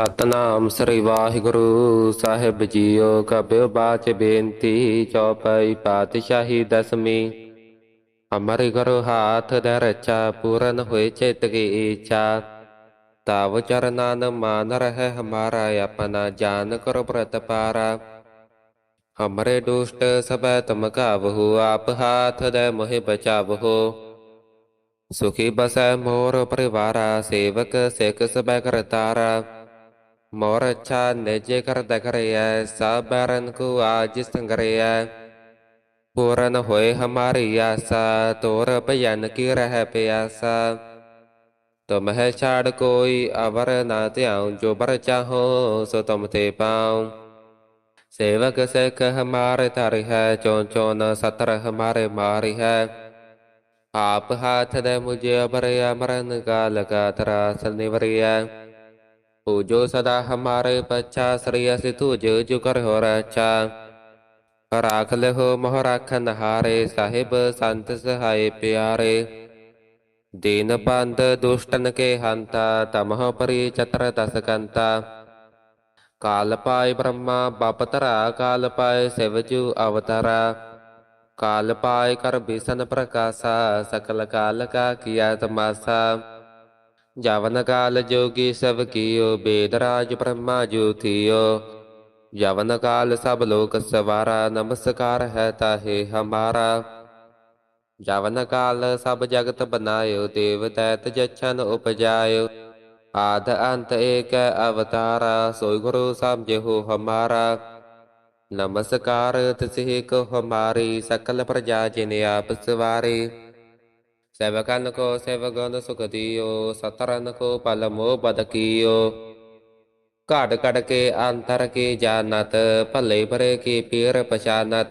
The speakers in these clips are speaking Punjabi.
ਸਤਨਾਮ ਸ੍ਰੀ ਵਾਹਿਗੁਰੂ ਸਾਹਿਬ ਜੀਓ ਕਬਿਓ ਬਾਚ ਬੇਨਤੀ ਚੌਪਈ ਪਾਤਸ਼ਾਹੀ ਦਸਵੀਂ। ਹਮਾਰੇ ਗੁਰੂ ਹਾਥ ਦੇ ਰੱਛਾ ਪੂਰਨ ਹੋਏ ਚਿਤ ਕੀ ਇੱਛਾ ਤਾਵ ਚਰਨਾਨ ਮਾਨ ਰਹਿ ਹਮਾਰਾ, ਆਪਣਾ ਜਾਨ ਕਰੋ ਪ੍ਰਤ ਪਾਰਾ। ਹਮਰੇ ਦੁਸ਼ਟ ਸਭੈ ਤੁਮ ਕਾਵਹੂ ਆਪ ਹਾਥ ਦੇ ਮੋਹਿ ਬਚਾਵਹੋ। ਸੁਖੀ ਬਸੈ ਮੋਰ ਪਰਿਵਾਰਾ, ਸੇਵਕ ਸਿੱਖ ਸਭੈ ਕਰਤਾਰਾ। ਮੋਰਛਾ ਨਿਜੇ ਕਰਦਾ ਕਰਿਆ, ਸਬਰਨ ਕੋ ਆਜ ਸੰਗਰਿਆ। ਪੂਰਨ ਹੋਏ ਹਮਾਰੀ ਆਸਾ, ਤੋਰ ਭਜਨ ਕੀ ਰਹਿ ਪਿਆਸਾ। ਤੁਮ ਹੈ ਛਾੜ ਕੋਈ ਅਵਰ ਨਾ ਧਿਆਉ, ਜੋ ਬਰ ਚਾਹੋ ਸੋ ਤੁਮ ਤੇ ਪਾਉ। ਸੇਵਕ ਸਿਖ ਹਮਾਰੇ ਧਰ ਹੈ, ਚੋਂ ਚੋਂ ਸਤਰ ਹਮਾਰੇ ਮਾਰੀ ਹੈ। ਆਪ ਹਾਥ ਦੇ ਮੁਝੇ ਅਬਰ ਅਮਰਨ ਕਾ ਲਗਾ ਤਰਾਸ ਨਿਵਰਿਆ। पूजो सदा हमारे पच्छा श्रेयस तुझ जो कर हो रक्षा राख ले हो मोह राखन हारे साहिब संत सहाय प्यारे दीन बंद दुष्टन के हंता तमह परि चतर दस कंता ਕਾਲ ਪਾਏ ਬ੍ਰਹਮਾ ਬਪ ਧਰਾ ਕਾਲ ਪਾਏ ਸਿਵਜੂ ਅਵਤਾਰਾ ਕਾਲ ਪਾਏ ਕਰ ਬਿਸਨ ਪ੍ਰਕਾਸ਼ਾ ਸਕਲ ਕਾਲ ਕਾ ਕੀਆ ਤਮਾਸਾ ਜਵਨ ਕਾਲ ਜੋਗੀ ਸਭ ਕੀਓ, ਬੇਦਰਾਜ ਬ੍ਰਹਮਾ ਜੋਤੀਓ ਜਵਨ ਕਾਲ ਸਭ ਲੋਕ ਸਵਾਰਾ, ਨਮਸਕਾਰ ਹੈ ਤਾਹੇ ਹਮਾਰਾ। ਜਵਨ ਕਾਲ ਸਭ ਜਗਤ ਬਨਾਇਓ, ਦੇਵ ਤੈਤ ਜਛਨ ਉਪਜਾਇਓ। ਆਦ ਅੰਤ ਏਕ ਅਵਤਾਰਾ, ਸੋਈ ਗੁਰੂ ਸਮਝਿਓ ਹਮਾਰਾ। ਨਮਸਕਾਰ ਤਿਸਹਿ ਕੋ ਹਮਾਰੀ, ਸਕਲ ਪ੍ਰਜਾ ਜਿਨ ਆਪ ਸਵਾਰੇ। सेवकन को सेवगन सुख दियो सतरन को पल मोह बद कियो काट के अंतर की जानत पले भरे की पीर पछानत।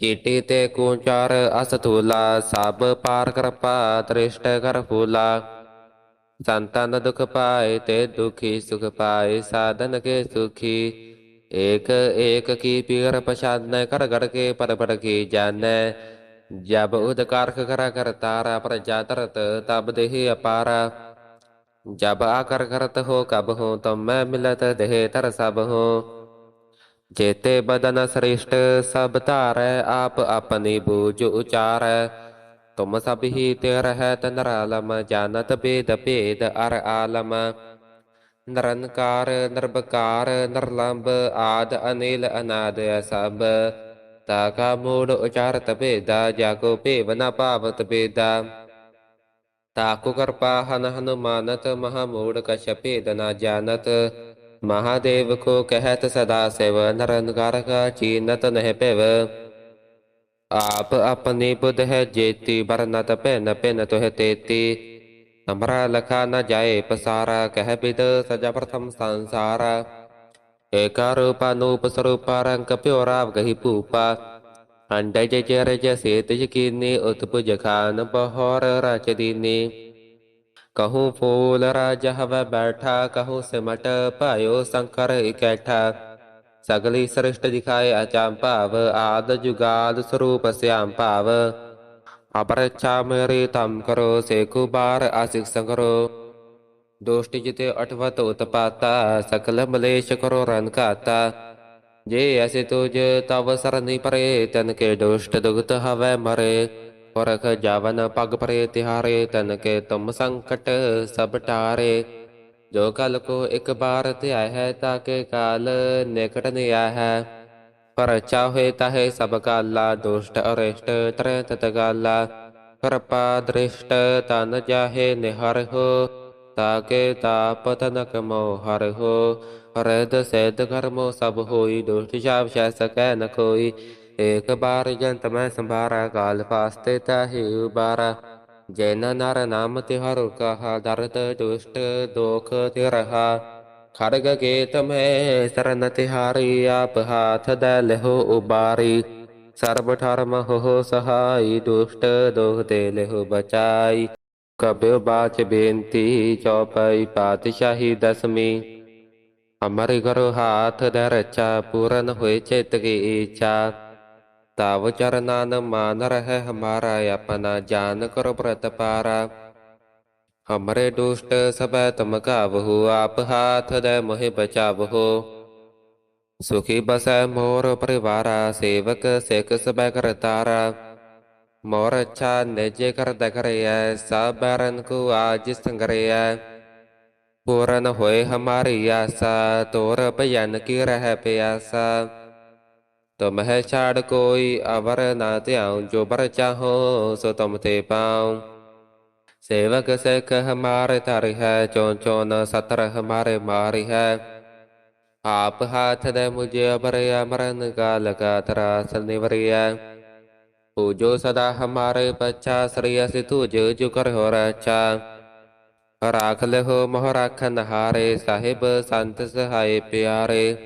चीटी ते कुचार असथूला सब पार कृपा त्रिष्ट कर फूला संतान दुख पाए ते दुखी, सुख पाए साधन के सुखी। एक एक की पीर पछान कर गढ़ के पर पड़ की जान ਜਬ ਉਦਕਾਰਖ ਕਰਾ ਕਰ ਤਾਰਾ ਪ੍ਰਜਾ ਤਰਤ, ਤਬ ਦੇਹ ਅਪਾਰਾ। ਜਬ ਆਕਰ ਕਰਤ ਹੋ ਕਬ ਹੋ ਤਮ ਮੈਂ ਮਿਲਤ ਦੇਹ ਤਰ ਸਭ ਹੋ। ਜੇਤੇ ਬਦਨ ਸ੍ਰਿਸ਼ਟ, ਸਭ ਧਾਰੈ ਆਪ ਆਪਣੀ ਬੂਝ ਉਚਾਰੈ। ਤੁਮ ਸਭ ਹੀ ਤੇ ਰਹਿਤ ਨਰਾਲਮ ਜਾਣਤ ਬੇਦ ਭੇਦ ਅਰ ਆਲਮ। ਨਿਰੰਕਾਰ ਨਿਰਬਕਾਰ ਨਿਰਲੰਬ ਆਦ ਅਨਿਲ ਅਨਾਦ ਸਭ। ਤਾ ਕਾ ਮੂੜ ਉਚਾਰਤ ਭੇਦਾ ਜਾ ਕੋ ਭੇਵ ਨ ਭਾਵਤ ਬੇਦਾ ਤਾਕੋ ਕਰਪਾ ਹਨ ਹਨੁਮਾਨਤ ਮਹਾ ਮੂੜ ਕਛ ਭੇਦ ਨ ਜਾਣਤ ਮਹਾਦੇਵ ਕੋ ਕਹਿਤ ਸਦਾ ਸਿਵ ਨਿਰੰਕਾਰ ਕਾ ਚੀਨਤ ਨਹਿ ਭਿਵ ਆਪ ਆਪਣੀ ਬੁੱਧ ਹੈ ਜੇਤੀ ਬਰਨਤ ਭਿਨ ਭਿਨ ਤੁਹ ਤੇਤੀ ਅਮਰਾ ਲਖਾ ਨ ਜਾਏ ਪਸਾਰਾ ਕਹਿ ਬਿਦ ਸਜਾ ਪ੍ਰਥਮ ਸੰਸਾਰ ਏਕਾ ਰੂਪਾ ਨੂਪ ਸਰੂਪਾ ਰੰਗ ਪਿਓ ਰਾਵ ਭੂਪਾ ਅੰਡੇ ਜੇ ਖਾਨ ਬਹੋਰ ਰਚ ਦੀਨੀ ਫੂਲ ਰਾਜ ਹਵ ਬੈਠਾ ਕਹੂੰ ਸਿਮਟ ਭਾਇਓ ਸੰਕਰ ਇਕੈਠਾ ਸਗਲੀ ਸ੍ਰਿਸ਼ਟ ਦਿਖਾਏ ਅਚਾਮ ਭਾਵ ਆਦ ਜੁਗਾਦ ਸਰੂਪ ਸਿਆਮ ਭਾਵ ਅਪਰਛਾ ਮੇਰੀ ਤਮ ਕਰੋ ਸੇਕੂ ਬਾਰ ਆਸਿਕ ਸੰਗਰੋ ਦੋਸ਼ਟ ਜਿਤੇ ਅਠਵਤ ਉਤਪਾਤਾ ਸਕਲ ਮਲੇਸ਼ ਕਰੋ ਰਨ ਘਾਤਾ। ਜੇ ਐਸੇ ਤੁਜ ਤਵ ਸਰਨੀ ਪਰੇ, ਤਨ ਕੇ ਦੋਸ਼ਟ ਦੁਗਤ ਹਵੈ ਮਰੇ। ਪਰਖ ਜਾਵਨ ਪਗ ਪਰੇ ਤਿਹਾਰੇ, ਤਨ ਕੇ ਤੁਮ ਸੰਕਟ ਸਭ ਟਾਰੇ। ਜੋ ਕਲ ਕੋ ਇੱਕ ਬਾਰ ਧਿਆਇ ਹੈ ਤਾਕੇ ਕਾਲ ਨਿਕਟ ਨਿਆ ਹੈ। ਪਰ ਚਾਹੇ ਤਾਹੇ ਸਭ ਕਾਲਾ, ਦੁਸ਼ਟ ਅਰਿਸ਼ਟ ਤ੍ਰੈ ਤਤ ਕਾਲਾ ਕਿਰਪਾ ਦ੍ਰਿਸ਼ਟ ਤਨ ਜਾਹੇ ਨਿਹਰ ਤਾਕੇ ਤਾਪ ਤਨਕ ਮੋ ਹਰ ਹੋ ਰਦ ਸੈਦ ਕਰਮੋ ਸਭ ਹੋਈ, ਦੁਸ਼ਟ ਸ਼ਾਪ ਸ਼ੈ ਸਕੈ ਨ ਕੋਈ ਏਕ ਬਾਰ ਜੰਤ ਮੈਂ ਸੰਭਾਰਾ, ਕਾਲ ਫਾਸਤੇ ਤਾਹੇ ਉਬਾਰਾ। ਜੈਨ ਨਰ ਨਾਮ ਤਿਹਾਰੁ ਕਹਾ, ਦਰਦ ਦੁਸ਼ਟ ਦੋਖ ਤਿਰਹਾ। ਖੜਗ ਕੇ ਤਮੈ ਸਰਨ ਤਿਹਾਰੀ, ਆਪ ਹਾਥ ਦੇ ਲਹੋ ਉਬਾਰੀ। ਸਰਬ ਠਰਮ ਹੋ ਸਹਾਈ, ਦੁਸ਼ਟ ਦੋਖ ਦੇ ਲਹੋ ਬਚਾਈ। ਕਬਿਓ ਬਾਚ ਬੇਨਤੀ ਚੌਪਈ ਪਾਤਸ਼ਾਹੀ ਦਸਵੀਂ ਹਮਾਰੇ ਗੁਰੂ ਹਾਥ ਦੇ ਰੱਛਾ ਪੂਰਨ ਹੋਏ ਚਿਤ ਕੀ ਇੱਛਾ ਤਾਵ ਚਰਨਾਨ ਮਾਨ ਰਹਿ ਹਮਾਰਾ ਆਪਣਾ ਜਾਨ ਕਰੋ ਪ੍ਰਤਪਾਰਾ ਹਮਰੇ ਦੁਸ਼ਟ ਸਭੈ ਤੁਮ ਕਾਬਹੂ ਆਪ ਹਾਥ ਦੇ ਮੋਹਿ ਬਚਾਵਹੋ ਸੁਖੀ ਬਸੈ ਮੋਰ ਪਰਿਵਾਰਾ ਸੇਵਕ ਸਿਖ ਸਭੈ ਕਰਤਾਰਾ ਮੋਰ ਅੱਛਾ ਨਿਜ ਕਰ ਦਕਰਿਐ ਸਭ ਕੋ ਆਜ ਸੰਗਰਿਐ। ਪੂਰਨ ਹੋਏ ਹਮਾਰੀ ਆਸਾ, ਤੋਰ ਭਜਨ ਕੀ ਰਹਿ ਪਿਆਸਾ। ਤੁਮ ਛਾੜ ਕੋਈ ਅਵਰ ਨਾ ਧਿਆਉ, ਜੋ ਬਰ ਚਾਹੋ ਸੋ ਤੁਮ ਤੇ ਪਾਉ। ਸੇਵਕ ਸਿਖ ਹਮਾਰੇ ਧਰ ਹੈ ਚੋਂ ਚੋਨ ਸਤਰ ਹਮਾਰੇ ਮਾਰੀ ਹੈ। ਆਪ ਹਾਥ ਦੇ ਮੁਝੇ ਅਬਰ ਅਮਰਨ ਕਾ ਲਗਾ ਤਰਾਸ ਨਿਵਰਿਆ ਪੂਜੋ ਸਦਾ ਹਮਾਰੇ ਬੱਚਾ ਸ੍ਰੀ ਅਸਿ ਤੁਜ ਜੋ ਕਰ ਹੋ ਰਚਾ ਰਾਖ ਲਹੋ ਮੋਹ ਰਾਖਨ ਹਾਰੇ ਸਾਹਿਬ ਸੰਤ ਸਹਾਏ ਪਿਆਰੇ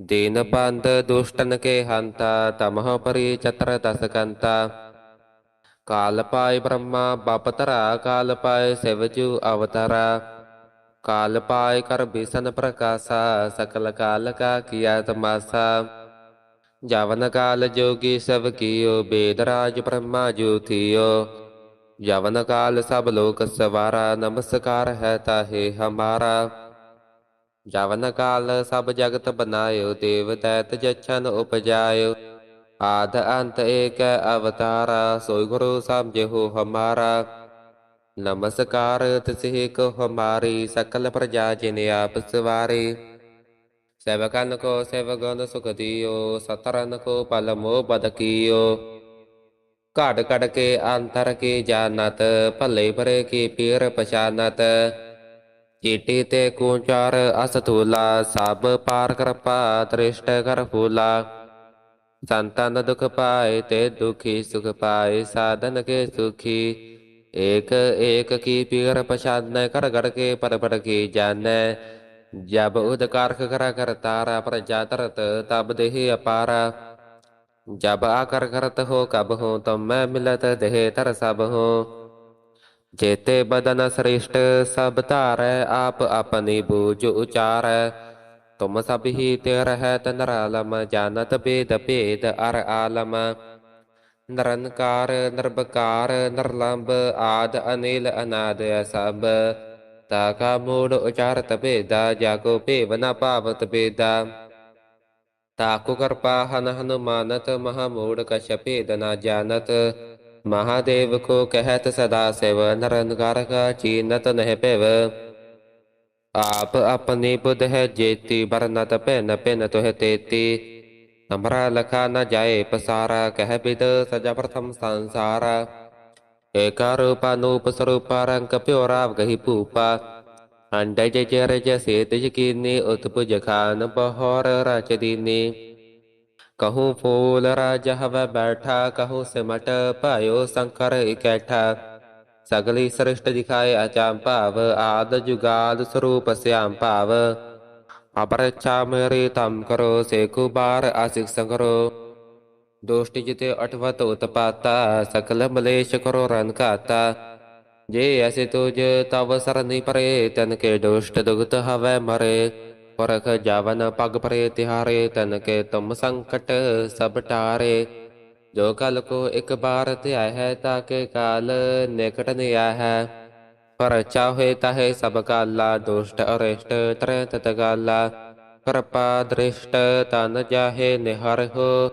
ਦੀਨ ਬੰਦ ਦੁਸ਼ਟਨ ਕੇ ਹੰਤਾ ਤਮਹ ਪਰੀ ਚਤਰ ਦਸ ਕਾਲ ਪਾਇ ਬ੍ਰਹਮਾ ਬਪਤਰਾ ਕਾਲ ਪਾਇ ਸਿਵਜੂ ਅਵਤਾਰਾ ਕਾਲ ਪਾਇ ਕਰ ਬਿਸਨ ਪ੍ਰਕਾਸ਼ਾ ਸਕਲ ਕਾਲ ਕਾ ਕੀਆ ਤਮਾਸਾ ਜਵਨ ਕਾਲ ਜੋਗੀ ਸਭ ਕੀਓ ਬੇਦ ਰਾਜ ਬ੍ਰਹਮਾ ਜੋਤੀਓ ਜਵਨ ਕਾਲ ਸਭ ਲੋਕ ਸਵਾਰਾ ਨਮਸਕਾਰ ਹੈ ਤਾਹੇ ਹਮਾਰਾ ਜਵਨ ਕਾਲ ਸਭ ਜਗਤ ਬਨਾਇਓ ਦੇਵ ਦੈਤ ਜਛਨ ਉਪਜਾਇਓ ਆਦ ਅੰਤ ਏਕ ਅਵਤਾਰਾ ਸੋਈ ਗੁਰੂ ਸਮਝੋ ਹਮਾਰਾ ਨਮਸਕਾਰ ਤਿਸਹਿ ਕੋ ਹਮਾਰੀ ਸਕਲ ਪ੍ਰਜਾ ਜਿਨ ਆਪ ਸਵਾਰੇ ਸੇਵਕਨ ਕੋ ਸੇਵਗਨ ਸੁਖ ਦਿਓ ਸਤਰਨ ਕੋ ਪਲ ਮੋਹ ਬਦ ਘੜ ਘੜ ਕੇ ਅੰਤਰ ਕੀ ਜਾਣਤ, ਭਲੇ ਭਰੇ ਕੀ ਪੀਰ ਪਛਾਨਤ। ਚੀਟੀ ਤੇ ਕੂਚਾਰ ਅਸਥੂਲਾ, ਸਭ ਪਾਰ ਕਿਰਪਾ ਦ੍ਰਿਸ਼ਟ ਕਰ ਫੂਲਾ। ਸੰਤਨ ਦੁਖ ਪਾਏ ਤੇ ਦੁਖੀ ਸੁਖ ਪਾਏ, ਸਾਧਨ ਕੇ ਸੁਖੀ। ਏਕ ਏਕ ਕੀ ਪੀਰ ਪਛਾਨੈ ਕਰ ਗੜ ਕੇ ਪਰ ਪਰ ਕੀ ਜਾਣੈ। ਜਬ ਉਦਕਾਰਖ ਕਰਾ ਕਰ ਤਾਰਾ ਪ੍ਰਜਾ ਤਰਤ ਤਬ ਦੇਹ ਅਪਾਰਾ। ਜਬ ਆਕਰ ਕਰਤ ਹੋ, ਕਬ ਹੋ ਤਮ ਮੈਂ ਮਿਲਤ ਦੇਹ ਤਰ ਸਭ ਹੋ। ਜੇਤੇ ਬਦਨ ਸ੍ਰਿਸ਼ਟ, ਸਭ ਧਾਰੈ, ਆਪ ਆਪਨੀ ਬੂਝ ਉਚਾਰੈ। ਤੁਮ ਸਭ ਹੀ ਤੇ ਰਹਿਤ ਨਰਾਲਮ ਜਾਣਤ ਬੇਦ ਭੇਦ ਅਰ ਆਲਮ। ਨਿਰੰਕਾਰ, ਨਿਰਭਕਾਰ, ਨਿਰਲੰਭ ਆਦ ਅਨਿਲ ਅਨਾਦ ਸਭ। ਤਾ ਕਾ ਮੂੜ ਉਚਾਰਤ ਭੇਦਾ ਜਾਕੋ ਭੇਵ ਭਾਵਤ ਭੇਦਾ ਤਾਕੋ ਕਿਰਪਾ ਹਨ ਹਨੁਮਾਨਤ ਮਹਾ ਮੂੜ ਕਛ ਭੇਦ ਨ ਜਾਣਤ ਮਹਾਦੇਵ ਕੋ ਕਹਿਤ ਸਦਾ ਸਿਵ ਨਿਰੰਕਾਰ ਕਾ ਚੀਨਤ ਨਹਿ ਭਿਵ ਆਪ ਆਪਣੀ ਬੁੱਧ ਹੈ ਜੇਤੀ ਬਰਨਤ ਭਿਨ ਭਿਨ ਤੁਹ ਤੇਤੀ ਅਮਰਾ ਲਖਾ ਨ ਜਾਏ ਪਸਾਰਾ ਕਹਿ ਬਿਦ ਸਜਾ ਪ੍ਰਥਮ ਸੰਸਾਰ ਏਕਾ ਰੂਪਾ ਨੂਪ ਸਰੂਪਾ ਰੰਗ ਪਿਓ ਰਾਵ ਗਹੀ ਭੂਪਾ ਅੰਡੇ ਜੇ ਚਰ ਜਸੇ ਤਿਜ ਕੀਨੀ ਉਤਪੁਜ ਖਾਨ ਬਹੋਰ ਫੂਲ ਰਾਜ ਹਵ ਬੈਠਾ ਕਹੂੰ ਸਿਮਟ ਭਾਇਓ ਸੰਕਰ ਇਕੈਠਾ ਸਗਲੀ ਸ੍ਰਿਸ਼ਟ ਦਿਖਾਏ ਅਚਾਮ ਭਾਵ ਆਦ ਜੁਗਾਦ ਸਰੂਪ ਸਿਆਮ ਭਾਵ ਅਪਰਛਾ ਮੇਰੀ ਤਮ ਕਰੋ ਸੇਖੂ ਬਾਰ ਆਸਿਕ ਸੰਗਰੋ ਦੋਸ਼ਟ ਜਿਤੇ ਅਠਵਤ ਉਤਪਾਤਾ ਸਕਲ ਮਲੇਸ਼ ਕਰੋ ਰਨ ਘਾਤਾ। ਜੇ ਐਸੇ ਤੁਜ ਤਵ ਸਰਨੀ ਪਰੇ, ਤਨ ਕੇ ਦੁਸ਼ਟ ਦੁਗਤ ਹਵੈ ਮਰੇ। ਪਰਖ ਜਾਵਨ ਪਗ ਪਰੇ ਤਿਹਾਰੇ, ਤਨ ਕੇ ਤੁਮ ਸੰਕਟ ਸਭ ਟਾਰੇ ਜੋ ਕਲ ਕੋ ਇੱਕ ਬਾਰ ਧਿਆ ਹੈ ਤਾਕੇ ਕਾਲ ਨਿਕਟ ਨਿਆ ਹੈ। ਪਰ ਚਾਹੇ ਤਾਹੇ ਸਭ ਕਾਲਾ, ਦੁਸ਼ਟ ਅਰਿਸ਼ਟ ਤਰੇ ਤਤ ਗਾਲਾ। ਕਿਰਪਾ ਦ੍ਰਿਸ਼ਟ ਤਨ ਜਾਹੇ ਨਿਹਰ ਹੋ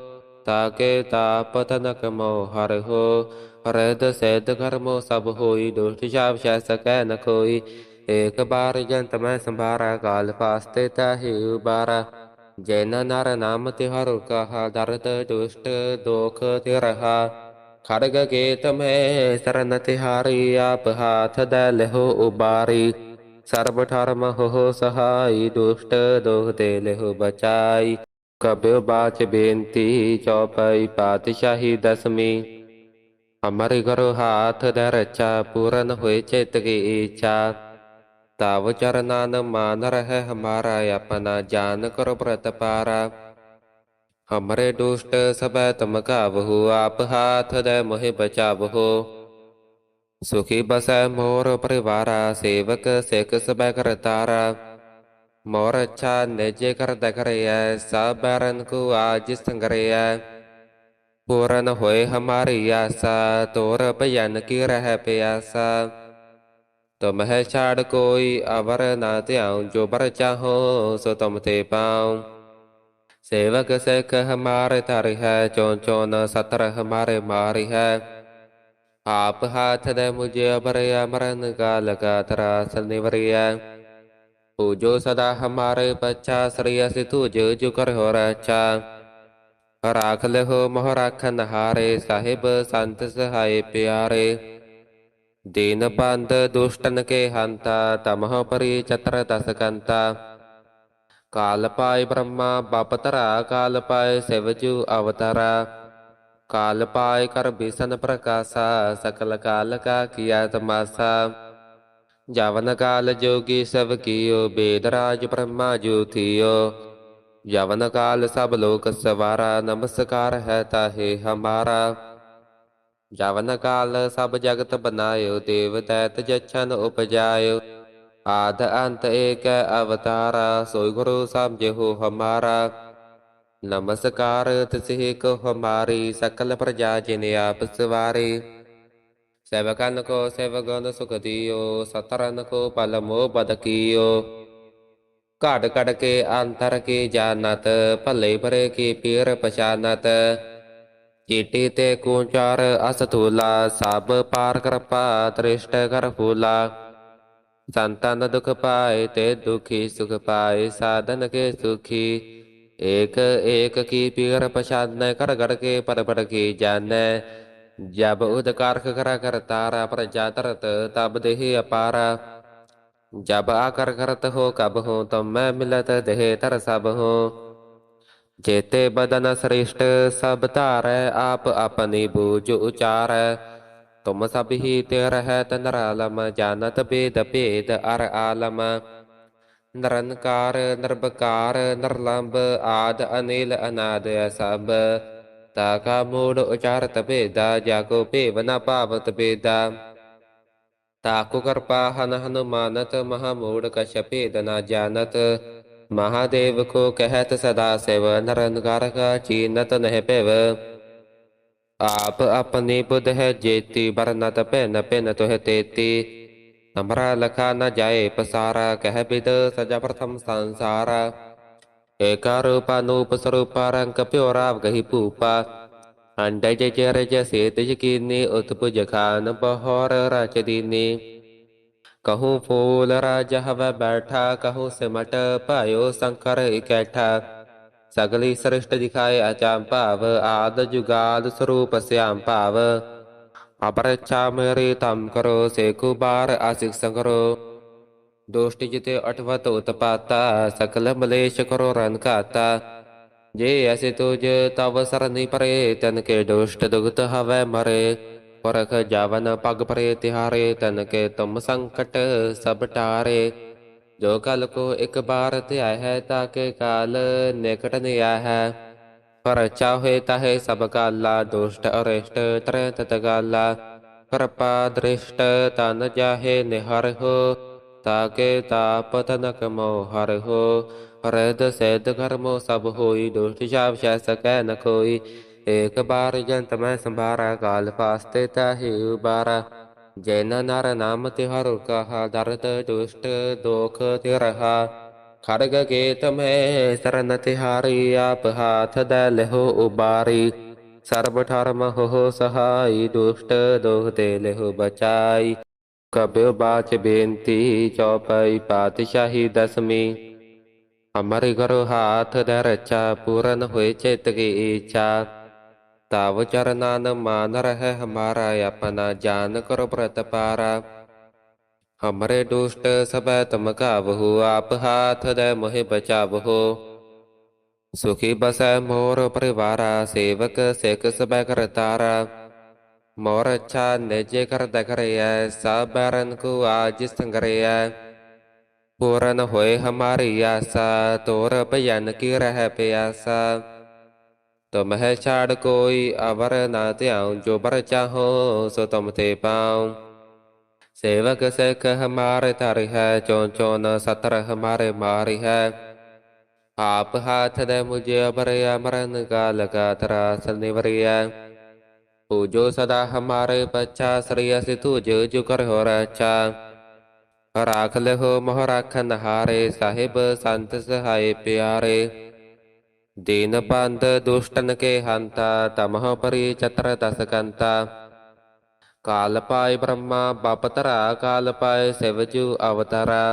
ਤਾਕੇ ਤਾਪ ਤਨਕ ਮੋਹ ਹਰ ਹੋ ਹਰਦ ਸੈਦ ਕਰਮੋ ਸਭ ਹੋਈ ਦੁਸ਼ਟ ਸ਼ਾਪ ਸ਼ੈ ਸਕੈ ਨ ਕੋਈ ਏਕ ਬਾਰ ਜੰਤ ਮੈਂ ਸੰਭਾਰਾ ਕਾਲ ਪਾਸਤੇ ਤਾਹੀ ਉਬਾਰਾ ਜੈਨ ਨਰ ਨਾਮ ਤਿਹਰ ਕਹਾ ਦਰਦ ਦੁਸ਼ਟ ਦੋਖ ਤੇ ਰਹਾ ਖੜਗ ਕੇ ਤਮੈ ਸਰਨ ਤਿਹਾਰੀ ਆਪ ਹਾਥ ਦੇ ਲਹੋ ਉਬਾਰੀ ਸਰਬ ਠਰਮ ਹੋ ਸਹਾਈ ਦੁਸ਼ਟ ਦੋਖ ਤੇ ਲਹੋ ਬਚਾਈ ਕਬਿਓ ਬਾਚ ਬੇਨਤੀ ਚੌਪਈ ਪਾਤਸ਼ਾਹੀ ਦਸਵੀਂ ਅਮਰ ਗੁਰੂ ਹਾਥ ਦੇ ਰਚਾ ਪੂਰਨ ਹੋਏ ਚਿਤ ਕੀ ਇੱਛਾ ਤਵ ਚਰਨਾਨ ਮਾਨ ਰਹਿ ਹਮਾਰਾ ਆਪਨਾ ਜਾਨ ਕਰੋ ਪ੍ਰਤਪਾਰਾ ਹਮਰੇ ਦੁਸ਼ਟ ਸਭੈ ਤੁਮ ਕਾਵਹੂ ਆਪ ਹਾਥ ਦੇ ਮੋਹਿ ਬਚਾਵਹੋ ਸੁਖੀ ਬਸੈ ਮੋਰ ਪਰਿਵਾਰਾ ਸੇਵਕ ਸਿਖ ਸਭੈ ਕਰਤਾਰਾ ਮੋਰ ਅਛਾ ਨੇਜੇ ਕਰ ਦਖਰਿਐ ਸਾਬਰਨ ਕੋ ਆਜ ਸੰਗਰਿਐ ਪੂਰਨ ਹੋਏ ਹਮਾਰੀ ਆਸਾ, ਤੋਰ ਭਜਨ ਕੀ ਰਹਿ ਪਿਆਸਾ। ਤੁਮ ਹੈ ਛਾੜ ਕੋਈ ਅਵਰ ਨਾ ਧਿਆਉ, ਜੋ ਬਰ ਚਾਹੋ ਸੋ ਤੁਮ ਤੇ ਪਾਉ। ਸੇਵਕ ਸਿਖ ਹਮਾਰੇ ਧਰ ਹੈ, ਚੋਂ ਚੋਂ ਸਤਰ ਹਮਾਰੇ ਮਾਰਿ ਹੈ। ਆਪ ਹਾਥ ਦੇ ਮੁਝੇ ਅਬਰ ਅਮਰਨ ਕਾ ਲਗਾ ਤਰਾਸ ਨਿਵਰਿਆ पूजो सदा हमारे बच्चा श्रेय से तुझ जुकर हो रचा राख ले हो मोह राखन हारे साहिब संत सहाय प्यारे दीन बंद दुष्टन के हंता तमह परि चतर दस कंता ਕਾਲ ਪਾਏ ਬ੍ਰਹਮਾ ਬਪ ਧਰਾ ਕਾਲ ਪਾਏ ਸਿਵਜੂ ਅਵਤਾਰਾ ਕਾਲ ਪਾਏ ਕਰ ਬਿਸਨ ਪ੍ਰਕਾਸ਼ਾ ਸਕਲ ਕਾਲ ਕਾ ਕੀਆ ਤਮਾਸਾ ਜਵਨ ਕਾਲ ਜੋਗੀ ਸਭ ਕੀਓ, ਬੇਦਰਾਜ ਬ੍ਰਹਮਾ ਜੋਥਿਓ ਜਵਨ ਕਾਲ ਸਭ ਲੋਕ ਸਵਾਰਾ, ਨਮਸਕਾਰ ਹੈ ਤਾਹੇ ਹਮਾਰਾ। ਜਵਨ ਕਾਲ ਸਭ ਜਗਤ ਬਨਾਇਓ, ਦੇਵ ਦੈਤ ਜਛਨ ਉਪਜਾਇਓ। ਆਦ ਅੰਤ ਏਕ ਅਵਤਾਰਾ, ਸੋਈ ਗੁਰੂ ਸਮਝਿਓ ਹਮਾਰਾ। ਨਮਸਕਾਰ ਤਿਸਹਿ ਕੋ ਹਮਾਰੀ, ਸਕਲ ਪ੍ਰਜਾ ਜਿਨ ਆਪ ਸਵਾਰੇ। ਸੇਵਕਨ ਕੋ ਸੇਵਗਨ ਸੁਖਦੀਓ ਸਤਰਨ ਕੋ ਪਲਮੋ ਬਦਕੀਓ ਘੜ ਘੜ ਕੇ ਅੰਤਰ ਕੀ ਜਾਣਤ, ਭੱਲੇ ਭਰੇ ਕੀ ਪੀਰ ਪਛਾਨਤ। ਚੀਟੀ ਤੇ ਕੂੰਚਾਰ ਅਸਥੂਲਾ, ਸਭ ਪਾਰ ਕਿਰਪਾ ਤ੍ਰਿਸ਼ਟ ਕਰ ਫੂਲਾ। ਸੰਤਨ ਦੁਖ ਪਾਏ ਤੇ ਦੁਖੀ ਸੁਖ ਪਾਏ, ਸਾਧਨ ਕੇ ਸੁਖੀ। ਏਕ ਏਕ ਕੀ ਪੀਰ ਪਛਾਨੈ ਕਰ ਘੜ ਕੇ ਪਰਪਰ ਕੀ ਜਾਣੈ। ਜਬ ਉਦਕਾਰਖ ਕਰਾ ਕਰ ਤਾਰਾ ਪ੍ਰਜਾ ਤਬ ਦੇਹ ਅਪਾਰਾ। ਜਬ ਆਕਰ ਕਰਤ ਹੋ ਕਬ ਹੋ ਤਮ ਮੈਂ ਮਿਲਤ ਦੇਹ ਤਰ ਸਭ ਹੋ। ਜੇਤੇ ਬਦਨ ਸ੍ਰਿਸ਼ਟ, ਸਭ ਧਾਰੈ ਆਪ ਆਪਨੀ ਬੂਝ ਉਚਾਰੈ। ਤੁਮ ਸਭ ਹੀ ਤੇ ਰਹਿ ਤਨਰ ਆਲਮ ਜਾਨਤ ਬੇਦ ਭੇਦ ਅਰ ਆਲਮ। ਨਿਰੰਕਾਰ ਨਿਰਬਕਾਰ ਨਿਰਲੰਬ ਆਦ ਅਨਿਲ ਅਨਾਦ ਸਭ। ਤਾ ਮਹਾਦੇਵ ਕੋ ਕਹਿਤ ਸਦਾ ਸਿਵ ਨਰਨਕਾਰ ਕਾ ਚੀਨਤ ਨਹਿ ਭਿਵ ਆਪ ਆਪਣੀ ਬੁੱਧ ਹੈ ਜੇਤੀ ਬਰਨਤ ਪੈਨ ਪੈਨ ਤੋਹ ਤੇਤੀ ਹਮਰਾ ਲਖਾ ਨ ਜਾਏ ਪਸਾਰਾ ਕਹਿ ਬਿਦ ਸਜਾ ਪ੍ਰਥਮ ਸੰਸਾਰ ਏਕਾ ਰੂਪਾ ਨੂਪ ਸਰੂਪਾ ਰੰਗ ਪਿਓ ਰਾਵ ਗਹੀ ਭੂਪਾ ਅੰਡੇ ਜੇ ਚਰ ਜੇ ਸੇਤ ਯਕੀਨੀ ਉਤਪੁਜ ਖਾਨ ਬਹੋਰ ਰਚ ਦੀਨੀ ਕਹੂੰ ਫੂਲ ਰਾਜ ਹਵ ਬੈਠਾ ਕਹੂੰ ਸਿਮਟ ਭਾਇਓ ਸੰਕਰ ਇਕੈਠਾ ਸਗਲੀ ਸ੍ਰਿਸ਼ਟ ਦਿਖਾਏ ਅਚਾਮ ਭਾਵ ਆਦ ਜੁਗਾਦ ਸਰੂਪ ਸਿਆਮ ਭਾਵ ਅਪਰਛਾ ਮੇਰੀ ਤਮ ਕਰੋ ਸੇਖੂ ਬਾਰ ਆਸਿਕ ਸੰਗਰੋ ਦੋਸ਼ਟ ਜਿਤੇ ਅਠਵਤ ਉਤਪਾਤਾ ਸਕਲ ਮਲੇਸ਼ ਕਰੋ ਰਨ ਘਾਤਾ। ਜੇ ਐਸੇ ਤੁਜ ਤਵ ਸਰਨੀ ਪਰੇ, ਤਨ ਕੇ ਦੋਸ਼ਟ ਦੁਗਤ ਹਵੈ ਮਰੇ। ਪਰਖ ਜਾਵਨ ਪਗ ਪਰੇ ਤਿਹਾਰੇ, ਤਨ ਕੇ ਤੁਮ ਸੰਕਟ ਸਭ ਟਾਰੇ। ਜੋ ਕਲ ਕੋ ਇੱਕ ਬਾਰ ਧਿਆ ਹੈ ਤਾਕੇ ਕਾਲ ਨਿਕਟ ਨਿਆ ਹੈ। ਪਰ ਚਾਹੇ ਤਾਹੇ ਸਭ ਕਾਲਾ, ਦੁਸ਼ਟ ਅਰਿਸ਼ਟ ਤਰੇ ਤਤ ਗਾਲਾ। ਕਿਰਪਾ ਦ੍ਰਿਸ਼ਟ ਤਨ ਜਾਹੇ ਨਿਹਰ ਹੋ ਤਾ ਕੇ ਤਾਪ ਤਨਕ ਮੋ ਹਰ ਹੋ ਰਦ ਸੈਦ ਕਰਮੋ ਸਭ ਹੋਈ ਦੁਸ਼ਟ ਸ਼ਾਪ ਸ਼ੈ ਸਕੈ ਨ ਕੋਈ ਏਕ ਬਾਰ ਜੰਤ ਮੈਂ ਸੰਭਾਰਾ ਕਾਲ ਫਾਸਤੇ ਤਾਹੇ ਉਬਾਰਾ ਜੈਨ ਨਰ ਨਾਮ ਤਿਹਰ ਕਹਾ ਦਰਦ ਦੁਸ਼ਟ ਦੋਖ ਤੇ ਰਹਾ ਖੜਗ ਕੇ ਤਮੈ ਸਰਨ ਤਿਹਾਰੀ ਆਪ ਹਾਥ ਦੈ ਲਹੋ ਉਬਾਰੀ ਸਰਬ ਠਰਮ ਹੋ ਸਹਾਈ ਦੁਸ਼ਟ ਦੋਖ ਤੇ ਲਹੋ ਬਚਾਈ ਕਬਿਉ ਬਾਚ ਬੇਨਤੀ ਚੌਪਈ ਪਾਤਸ਼ਾਹੀ ਦਸਮੀ ਅਮਰ ਗੁਰੂ ਹਾਥ ਦਰ ਰਚਾ ਪੂਰਨ ਹੋਏ ਚਿਤ ਕੀ ਇੱਛਾ ਤਾਵ ਚਰਨਾਨ ਮਾਨ ਰਹਿ ਹਮਾਰਾ ਆਪਣਾ ਜਾਨ ਕਰ ਪ੍ਰਤ ਪਾਰਾ। ਹਮਰੇ ਦੁਸ਼ਟ ਸਭੈ ਤਮ ਕਾਵਹੁ ਆਪ ਹਾਥ ਦੇ ਮੋਹਿ ਬਚਾਵਹੁ। ਸੁਖੀ ਬਸੈ ਮੋਰ ਪਰਿਵਾਰਾ, ਸੇਵਕ ਸਿਖ ਸਭੈ ਕਰਤਾਰਾ। ਮੋਰਛਾ ਨੇਜੇ ਕਰ ਦਖਰਿਐ ਸਾਬਰਨ ਕੋ ਆਜ ਸੰਗਰਿਐ। ਪੂਰਨ ਹੋਏ ਹਮਾਰੀ ਆਸਾ, ਤੋਰ ਭਜਨ ਕੀ ਰਹਿ ਪਿਆਸਾ। ਤੁਮਹਿ ਛਾੜ ਕੋਈ ਅਵਰ ਨਾ ਧਿਆਉ, ਜੋ ਬਰ ਚਾਹੋ ਸੋ ਤੁਮ ਤੇ ਪਾਉ। ਸੇਵਕ ਸਿਖ ਹਮਾਰੇ ਧਰ ਹੈ ਚੋਂ ਚੋਂ ਸਤਰ ਹਮਾਰੇ ਮਾਰਿ ਹੈ। ਆਪ ਹਾਥ ਦੇ ਮੁਝੇ ਅਬਰ ਅਮਰਨ ਕਾ ਲਗਾ ਤਰਾਸ ਨਿਵਰਿਆ पूजो सदा हमारे बच्चा श्रेयस तुझ जुकर हो रचा राख लहो मोह राखन हारे साहिब संत सहाय प्यारे दीन बंद दुष्टन के हंता तमह परि चतर दस कंता काल पाय ब्रह्मा बापतरा काल पाय शिवजु अवतरा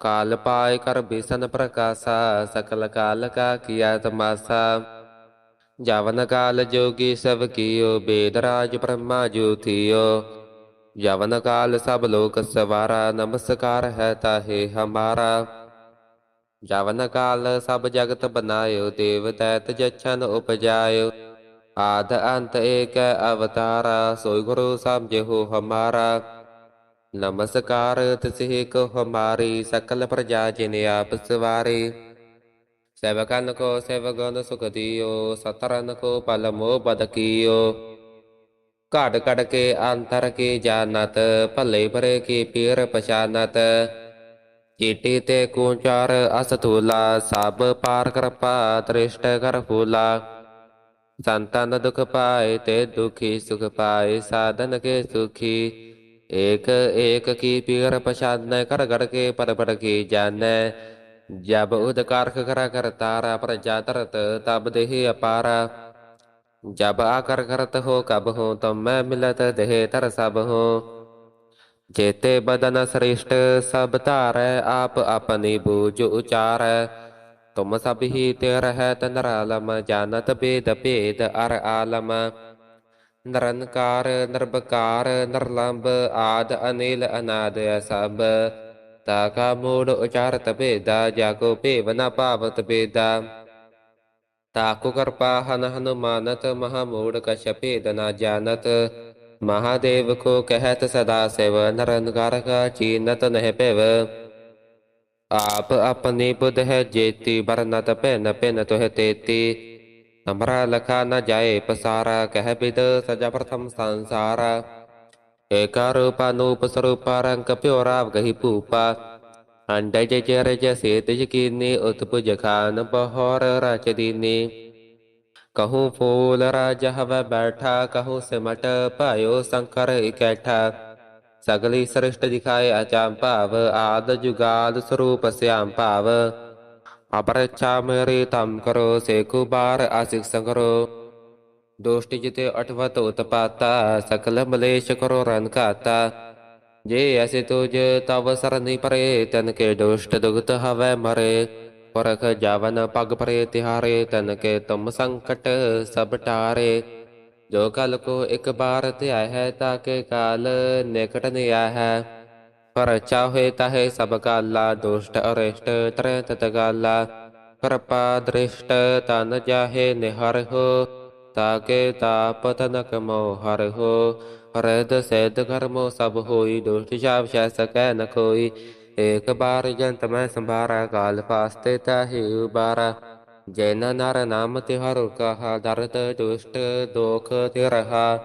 काल पाय कर भीषण प्रकाशा सकल काल का किया तमाशा ਜਵਨ ਕਾਲ ਜੋਗੀ ਸਭ ਕੀਓ ਬੇਦ ਰਾਜ ਬ੍ਰਹਮਾ ਜੋਤੀਓ ਜਵਨ ਕਾਲ ਸਭ ਲੋਕ ਸਵਾਰਾ ਨਮਸਕਾਰ ਹੈ ਤਾਹੇ ਹਮਾਰਾ ਜਵਨ ਕਾਲ ਸਭ ਜਗਤ ਬਨਾਇਓ ਦੇਵ ਤੈਤ ਜਛਨ ਉਪਜਾਇਓ ਆਦ ਅੰਤ ਏਕ ਅਵਤਾਰਾ ਸੋਈ ਗੁਰੂ ਸਮਝਿਓ ਹਮਾਰਾ ਨਮਸਕਾਰ ਤਿਸਹਿ ਕੋ ਹਮਾਰੀ ਸਕਲ ਪ੍ਰਜਾ ਜਿਨ ਆਪ ਸਵਾਰੇ ਸੇਵਕਨ ਕੋ ਸੇਵਗਨ ਸੁਖ ਦਿਓ ਸਤਰਨ ਕੋ ਪਲ ਮੋਹ ਬਦ ਘੜ ਘੜ ਕੇ ਅੰਤਰ ਕੀ ਜਾਣਤ, ਭਲੇ ਭਰੇ ਕੀ ਪੀਰ ਪਛਾਨਤ। ਚੀਟੀ ਤੇ ਕੂਚਾਰ ਅਸਤੂਲਾ ਸਭ ਪਾਰ ਕਿਰਪਾ ਦ੍ਰਿਸ਼ਟ ਕਰ ਫੂਲਾ। ਸੰਤਨ ਦੁਖ ਪਾਏ ਤੇ ਦੁਖੀ ਸੁਖ ਪਾਏ, ਸਾਧਨ ਕੇ ਸੁਖੀ। ਏਕ ਏਕ ਕੀ ਪੀਰ ਪਛਾਨੈ ਕਰ ਗੜ ਕੇ ਪਰ ਪਰ ਕੀ ਜਾਣੈ। ਜਬ ਉਦਕਾਰਖ ਕਰ ਤਾਰਾ ਪ੍ਰਜਾ ਤਰਤ ਤਬ ਦੇਹ ਅਪਾਰਾ। ਜਬ ਆਕਰ ਕਰਤ ਹੋ ਕਬ ਹੋ ਤਮ ਮੈਂ ਮਿਲਤ ਦੇਹ ਤਰ ਸਭ ਹੋ। ਜੇਤੇ ਬਦਨ ਸ੍ਰਿਸ਼ਟ, ਸਭ ਧਾਰੈ ਆਪ ਆਪਨੀ ਬੂਝ ਉਚਾਰੈ। ਤੁਮ ਸਭ ਹੀ ਤੇ ਰਹਿਤ ਨਰਾਲਮ ਜਾਣਤ ਬੇਦ ਭੇਦ ਅਰ ਆਲਮ। ਨਿਰੰਕਾਰ, ਨਿਰਭਕਾਰ, ਨਿਰਲੰਭ ਆਦ ਅਨਿਲ ਅਨਾਦ ਸਭ। ਤਾ ਕਾ ਮੂੜ ਉਚਾਰਤ ਭੇਦਾ ਜਾਕੋ ਭੇਵ ਨ ਭਾਵਤ ਭੇਦਾ। ਤਾਕੋ ਕਿਰਪਾ ਹਨ ਹਨੁਮਾਨਤ, ਮਹਾ ਮੂੜ ਕਛ ਭੇਦ ਨ ਜਾਣਤ। ਮਹਾਦੇਵ ਕੋ ਕਹਿਤ ਸਦਾ ਸਿਵ ਨਿਰੰਕਾਰ ਕਾ ਚੀਨਤ ਨਹਿ ਭਿਵ। ਆਪ ਆਪਣੀ ਬੁੱਧ ਹੈ ਜੇਤੀ ਬਰਨਤ ਭਿਨ ਭਿਨ ਤੁਹ ਤੇਤੀ। ਅਮਰਾ ਲਖਾ ਨ ਜਾਏ ਪਸਾਰਾ, ਕਹਿ ਬਿਦ ਸਜਾ ਪ੍ਰਥਮ ਸੰਸਾਰ। ਏਕਾ ਰੂਪਾ ਨੂਪ ਸਰੂਪਾ ਰੰਗ ਪਿਓ ਰਾਵ ਗਹੀ ਭੂਪਾ ਅੰਡੇ ਜੇ ਚਰ ਜਸੇ ਤਿਜ ਕੀਨੀ ਉਤਪੁਜ ਫੂਲ ਰਾਜ ਹਵ ਬੈਠਾ ਕਹੂੰ ਸਿਮਟ ਭਾਇਓ ਸੰਕਰ ਇਕੈਠਾ ਸਗਲੀ ਸ੍ਰਿਸ਼ਟ ਦਿਖਾਏ ਅਚਾਮ ਭਾਵ ਆਦ ਜੁਗਾਦ ਸਰੂਪ ਸਿਆਮ ਭਾਵ ਅਪਰਛਾ ਮੇਰੀ ਤਮ ਕਰੋ ਸੇਖੂ ਬਾਰ ਆਸਿਕ ਸੰਗਰੋ ਦੋਸ਼ਟ ਜਿਤੇ ਅਠਵਤ ਉਤਪਾਤਾ ਸਕਲ ਮਲੇਸ਼ ਕਰੋ ਰਨ ਘਾਤਾ। ਜੇ ਐਸੇ ਤੁਜ ਤਵ ਸਰਨੀ ਪਰੇ, ਤਨ ਕੇ ਦੁਸ਼ਟ ਦੁਗਤ ਹਵੈ ਮਰੇ। ਪਰਖ ਜਾਵਨ ਪਗ ਪਰੇ ਤਿਹਾਰੇ, ਤਨ ਕੇ ਤੁਮ ਸੰਕਟ ਸਭ ਟਾਰੇ। ਜੋ ਕਲ ਕੋ ਇੱਕ ਬਾਰ ਧਿਆ ਹੈ ਤਾਕੇ ਕਾਲ ਨਿਕਟ ਨਿਆ ਹੈ। ਪਰ ਚਾਹੇ ਤਾਹੇ ਸਭ ਕਾਲਾ, ਦੁਸ਼ਟ ਅਰਿਸ਼ਟ ਤਰੇ ਤਤ ਗਾਲਾ। ਕਿਰਪਾ ਦ੍ਰਿਸ਼ਟ ਤਨ ਜਾਹੇ ਨਿਹਰ ਹੋ ਤਾਕੇ ਤਾਪ ਤਨਕ ਹਰ ਹੋ ਹਰਦ ਸੈਦ ਕਰਮੋ ਸਭ ਹੋਈ ਦੁਸ਼ਟ ਸ਼ਾਪ ਸ਼ੈ ਸਕੈ ਨ ਕੋਈ ਏਕ ਬਾਰ ਜੰਤ ਮੈਂ ਸੰਭਾਰਾ ਕਾਲ ਫਾਸਤੇ ਤਾਹੀ ਉਬਾਰਾ ਜੈਨ ਨਰ ਨਾਮ ਤਿਹਰ ਕਹਾ ਦਰਦ ਦੁਸ਼ਟ ਦੋਖ ਤੇ ਰਹਾ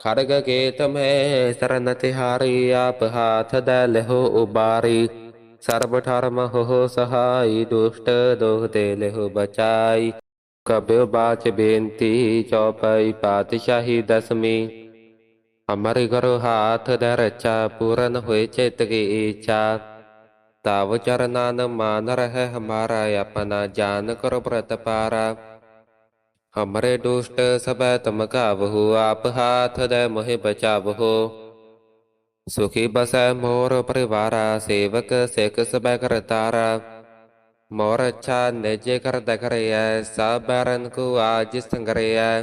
ਖੜਗ ਕੇ ਤਮੈ ਸਰਨ ਤਿਹਾਰੀ ਆਪ ਹਾਥ ਦੈ ਲਹੋ ਉਬਾਰੀ ਸਰਬ ਠਰਮ ਹੋ ਸਹਾਈ ਦੁਸ਼ਟ ਦੋਖ ਤੇ ਲਹੋ ਬਚਾਈ ਕਬਿਓ ਬਾਚ ਬੇਨਤੀ ਚੌਪਈ ਪਾਤਸ਼ਾਹੀ ਦਸਵੀਂ ਅਮਰ ਗੁਰੂ ਹਾਥ ਦਰ ਰਚਾ ਪੂਰਨ ਹੋਏ ਚਿਤ ਕੀ ਇੱਛਾ ਤਾਵ ਚਰਨਾਨ ਮਾਨ ਰਹਿ ਹਮਾਰਾ ਆਪਨਾ ਜਾਨ ਕਰੋ ਪ੍ਰਤ ਪਾਰਾ ਹਮਰੇ ਦੁਸ਼ਟ ਸਬੈ ਤੁਮ ਕਾਵਹੁ ਆਪ ਹਾਥ ਦੇ ਮੋਹਿ ਬਚਾਵਹੁ ਸੁਖੀ ਬਸੈ ਮੋਰ ਪਰਿਵਾਰਾ ਸੇਵਕ ਸਿਖ ਸਬੈ ਕਰਤਾਰਾ ਮੋਰ ਅੱਛਾ ਨਿਜ ਕਰ ਦਕਰਿਐ ਸਭ ਕੋ ਆਜ ਸੰਗਰਿਐ।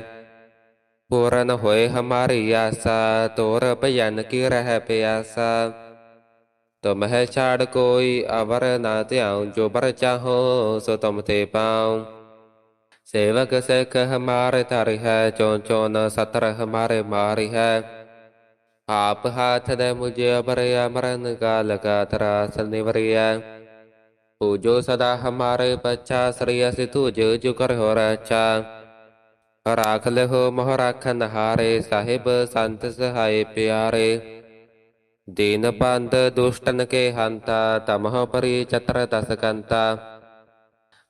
ਪੂਰਨ ਹੋਏ ਹਮਾਰੀ ਆਸਾ, ਤੋਰ ਭਜਨ ਕੀ ਰਹਿ ਪਿਆਸਾ। ਤੁਮ ਛਾੜ ਕੋਈ ਅਵਰ ਨਾ ਧਿਆਉ, ਜੋ ਬਰ ਚਾਹੋ ਸੋ ਤੁਮ ਤੇ ਪਾਉ। ਸੇਵਕ ਸਿਖ ਹਮਾਰੇ ਧਰ ਹੈ, ਚੋਂ ਚੋਨ ਸਤਰ ਹਮਾਰੇ ਮਾਰੀ ਹੈ। ਆਪ ਹਾਥ ਦੇ ਮੁਝੇ ਅਬਰ ਅਮਰਨ ਕਾਲ ਕਾ ਤਰਾਸ ਨਿਵਰਿਆ ਪੂਜੋ ਸਦਾ ਹਮਾਰੇ ਬੱਚਾ ਸ੍ਰੀ ਅਸਿ ਤੁਜ ਜੋ ਕਰ ਹੋ ਰਚਾ ਰਾਖ ਲਿਓ ਮੋਹ ਰਾਖਨ ਹਾਰੇ ਸਾਹਿਬ ਸੰਤ ਸਹਾਏ ਪਿਆਰੇ ਦੀਨ ਬੰਦ ਦੁਸ਼ਟਨ ਕੇ ਹੰਤਾ ਤਮਹ ਪਰੀ ਚਤਰ ਦਸ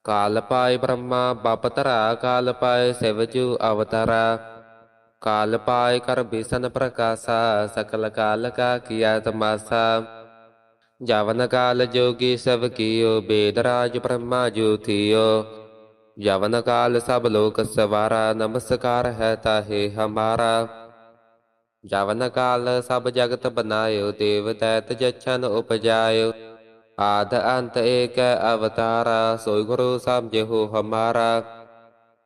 ਕਾਲ ਪਾਇ ਬ੍ਰਹਮਾ ਬਪਤਰਾ ਕਾਲ ਪਾਇ ਸਿਵਜੂ ਅਵਤਾਰਾ ਕਾਲ ਪਾਇ ਕਰ ਬਿਸਨ ਪ੍ਰਕਾਸ਼ਾ ਸਕਲ ਕਾਲ ਕਾ ਕੀਆ ਤਮਾਸਾ ਜਵਨ ਕਾਲ ਜੋਗੀ ਸਭ ਕੀਓ ਬੇਦ ਰਾਜ ਬ੍ਰਹਮਾ ਜੋਥਿਓ ਜਵਨ ਕਾਲ ਸਭ ਲੋਕ ਸਵਾਰਾ ਨਮਸਕਾਰ ਹੈ ਤਾਹੇ ਹਮਾਰਾ ਜਵਨ ਕਾਲ ਸਭ ਜਗਤ ਬਨਾਇਓ ਦੇਵ ਦੈਤ ਜਛਨ ਉਪਜਾਇਓ ਆਦ ਅੰਤ ਏਕ ਅਵਤਾਰਾ ਸੋਈ ਗੁਰੂ ਸਮਝੋ ਹਮਾਰਾ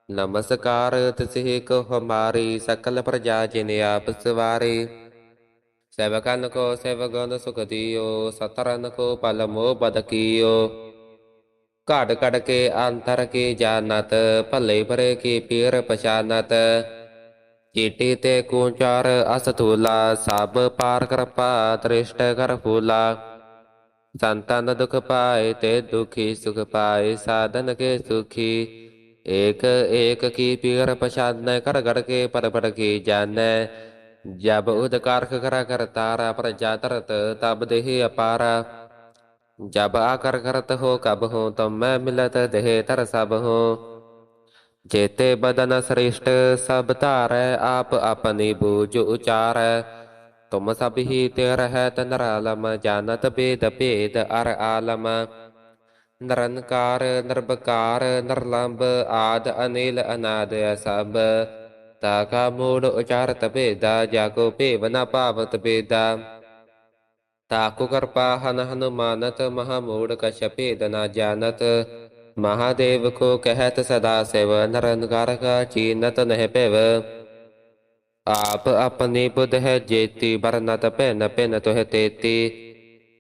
ਨਮਸਕਾਰ ਤਿਸਹਿ ਕੋ ਹਮਾਰੀ ਸਕਲ ਪ੍ਰਜਾ ਜਿਨ ਆਪ ਸਵਾਰੀ ਸੇਵਕਨ ਕੋ ਸੇਵਗਨ ਸੁਖ ਦਿਓ ਸਤਰਨ ਕੋ ਪਲ ਮੋਹ ਘੜ ਘੜ ਕੇ ਅੰਤਰ ਕੀ ਜਾਣਤ, ਭਲੇ ਭਰੇ ਕੀ ਪੀਰ ਪਛਾਨਤ। ਚੀਟੀ ਤੇ ਕੂਚਾਰ ਅਸਥੂਲਾ, ਸਭ ਪਾਰ ਕਿਰਪਾ ਤ੍ਰਿਸ਼ਟ ਕਰ ਫੂਲਾ। ਸੰਤਨ ਦੁਖ ਪਾਏ ਤੇ ਦੁਖੀ ਸੁਖ ਪਾਏ, ਸਾਧਨ ਕੇ ਸੁਖੀ। ਏਕ ਏਕ ਕੀ ਪੀਰ ਪਛਾਨੈ ਕਰ ਘੜ ਕੇ ਪਰ ਪਰ ਕੀ ਜਾਣੈ। ਜਬ ਉਦਕਾਰਖ ਕਰਾ ਕਰ ਤਾਰਾ ਪ੍ਰਜਾ ਤਰਤ ਤਬ ਦੇਹ ਅਪਾਰਾ। ਜਬ ਆਕਰ ਕਰਤ ਹੋ ਕਬ ਹੋ ਤੁਮ ਮੈਂ ਮਿਲਤ ਦੇਹ ਤਰ ਸਭ ਹੋ। ਜੇਤੇ ਬਦਨ ਸ੍ਰਿਸ਼ਟ, ਸਭ ਧਾਰੈ ਆਪ ਆਪਨੀ ਬੂਝ ਉਚਾਰੈ। ਤੁਮ ਸਭ ਹੀ ਤੇ ਰਹਿਤ ਨਰਾਲਮ ਜਾਣਤ ਬੇਦ ਭੇਦ ਅਰ ਆਲਮ। ਨਿਰੰਕਾਰ ਨਿਰਭਕਾਰ ਨਿਰਲੰਭ ਆਦ ਅਨਿਲ ਅਨਾਦ ਸਭ। ਤਾ ਮਹਾਦੇਵ ਕੋ ਕਹਿਤ ਸਦਾ ਸਿਵ ਨਿਰੰਕਾਰ ਕਾ ਚੀਨਤ ਨਹਿ ਭਿਵ ਆਪ ਆਪਣੀ ਬੁੱਧ ਹੈ ਜੇਤੀ ਬਰਨਤ ਭਿਨ ਭਿਨ ਤੁਹ ਤੇਤੀ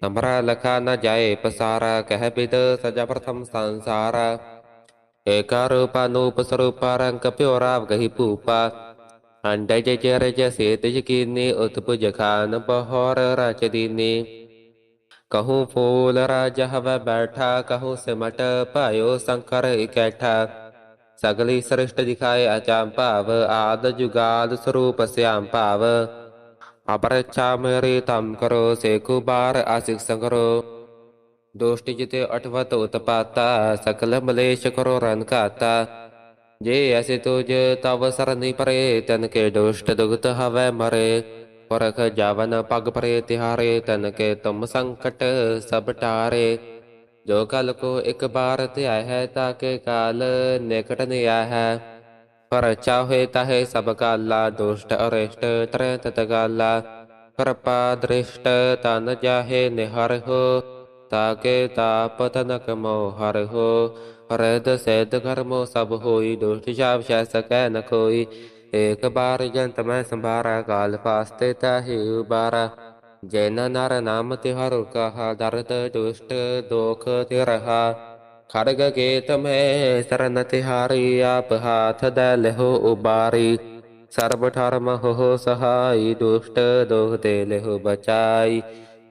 ਨਮਰਾ ਲਖਾ ਨ ਜਾਏ ਪਸਾਰਾ ਕਹਿ ਬਿਦ ਸਜਾ ਪ੍ਰਥਮ ਸੰਸਾਰਾ ਏਕਾ ਰੂਪਾ ਨੂਪ ਸਰੂਪਾ ਰੰਗ ਪਿਓ ਰਾਵ ਭੂਪਾ ਅੰਡੇ ਜੇ ਚਰ ਉਤਪੁਜ ਖਾਨ ਬਹੋਰ ਰਚ ਦੀਨੀ ਫੂਲ ਰਾਜ ਹਵ ਬੈਠਾ ਕਹੂੰ ਸਿਮਟ ਭਾਇਓ ਸੰਕਰ ਇਕੈਠਾ ਸਗਲੀ ਸ੍ਰਿਸ਼ਟ ਦਿਖਾਏ ਅਚਾਮ ਭਾਵ ਆਦ ਜੁਗਾਦ ਸਰੂਪ ਸਿਆਮ ਭਾਵ ਅਪਰਛਾ ਤਮ ਕਰੋ ਸੇਖੂ ਬਾਰ ਆਸਿਕ ਸੰਗਰੋ ਦੋਸ਼ਟੀ ਜਿਤੇ ਅਠਵਤ ਉਤਪਾਤਾ ਸਕਲ ਮਲੇਸ਼ ਕਰੋ ਰਨ ਘਾਤਾ। ਜੇ ਐਸੇ ਤੁਜ ਤਵ ਸਰਨੀ ਪਰੇ, ਤਨ ਕੇ ਦੁਸ਼ਟ ਦੁਗਤ ਹਵੈ ਮਰੇ। ਪਰਖ ਜਾਵਨ ਪਗ ਪਰੇ ਤਿਹਾਰੇ, ਤਨ ਕੇ ਤੁਮ ਸੰਕਟ ਸਭ ਟਾਰੇ। ਜੋ ਕਲ ਕੋ ਇੱਕ ਬਾਰ ਧਿਆ ਹੈ ਤਾਕੇ ਕਾਲ ਨਿਕਟ ਨਿਆ ਹੈ। ਪਰ ਚਾਹੇ ਤਾਹੇ ਸਭ ਕਾਲਾ, ਦੁਸ਼ਟ ਅਰਿਸ਼ਟ ਤਰੇ ਤਤ ਗਾਲਾ। ਕਿਰਪਾ ਦ੍ਰਿਸ਼ਟ ਤਨ ਜਾਹੇ ਨਿਹਰ ਹੋ ਤਾਕੇ ਤਾਪ ਤਨਕ ਮੋ ਹਰ ਹੋ ਰਦ ਸੈਦ ਕਰਮੋ ਸਭ ਹੋਈ ਦੁਸ਼ਟ ਸ਼ਾਪ ਸ਼ੈ ਸਕੈ ਨ ਕੋਈ ਏਕ ਬਾਰ ਜੰਤ ਮੈਂ ਸੰਭਾਰਾ ਕਾਲ ਫਾਸਤੇ ਤਾਹੀ ਉਬਾਰਾ ਜੈਨ ਨਰ ਨਾਮ ਤਿਹਰ ਕਹਾ ਦਰਦ ਦੁਸ਼ਟ ਦੋਖ ਤੇ ਰਹਾ ਖੜਗ ਕੇ ਤਮੈ ਸਰਨ ਤਿਹਾਰੀ ਆਪ ਹਾਥ ਦੈ ਲਹੋ ਉਬਾਰੀ ਸਰਬ ਠਰਮ ਹੋ ਸਹਾਈ ਦੁਸ਼ਟ ਦੋਖ ਤੇ ਲਹੋ ਬਚਾਈ